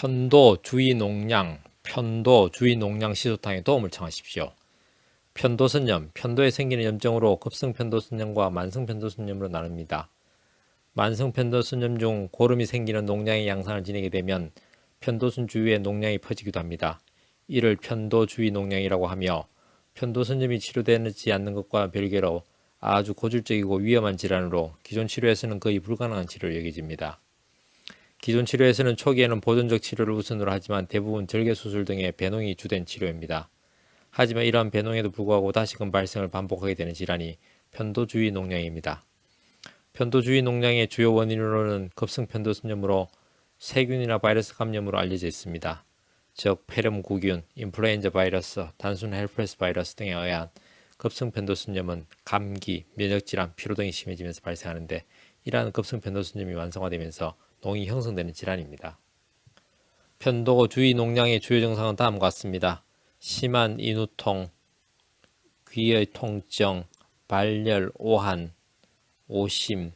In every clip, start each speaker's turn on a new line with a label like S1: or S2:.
S1: 편도 주의 농량, 편도 주의 농량 시소탕에 도움을 청하십시오. 편도선염, 편도에 생기는 염증으로 급성 편도선염과 만성 편도선염으로 나눕니다. 만성 편도선염 중 고름이 생기는 농량의 양상을 지니게 되면 편도선 주위에 농량이 퍼지기도 합니다. 이를 편도 주위 농량이라고 하며 편도선염이 치료되지 않는 것과 별개로 아주 고질적이고 위험한 질환으로 기존 치료에서는 거의 불가능한 치료로 여겨집니다. 기존 치료에서는 초기에는 보존적 치료를 우선으로 하지만 대부분 절개 수술 등의 배농이 주된 치료입니다. 하지만 이러한 배농에도 불구하고 다시금 발생을 반복하게 되는 질환이 편도주의 농량입니다. 편도주의 농량의 주요 원인으로는 급성 편도선염으로 세균이나 바이러스 감염으로 알려져 있습니다. 즉 폐렴구균, 인플루엔자 바이러스, 단순 헬퍼스 바이러스 등에 의한 급성 편도선염은 감기, 면역질환, 피로 등이 심해지면서 발생하는데 이러한 급성 편도선염이 완성화되면서 농이 형성되는 질환입니다. 편도 주위 농량의 주요 증상은 다음과 같습니다. 심한 인후통, 귀의 통증, 발열, 오한, 오심,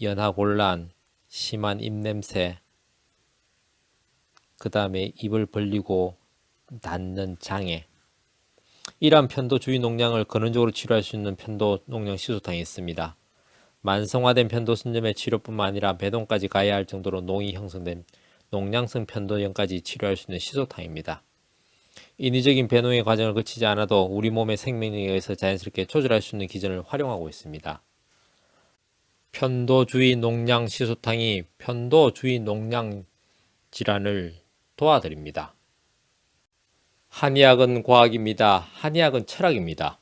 S1: 연하곤란, 심한 입냄새, 그 다음에 입을 벌리고 닫는 장애. 이러한 편도 주위 농량을 근원적으로 치료할 수 있는 편도 농량 시소탕이 있습니다. 만성화된 편도선염의 치료뿐만 아니라 배동까지 가야 할 정도로 농이 형성된 농량성 편도염까지 치료할 수 있는 시소탕입니다. 인위적인 배농의 과정을 거치지 않아도 우리 몸의 생명력에 의해서 자연스럽게 조절할 수 있는 기전을 활용하고 있습니다. 편도주의 농량 시소탕이 편도주의 농량 질환을 도와드립니다. 한의학은 과학입니다. 한의학은 철학입니다.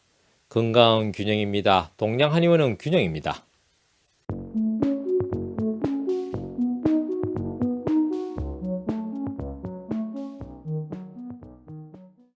S1: 건강은 균형입니다. 동양 한의원은 균형입니다.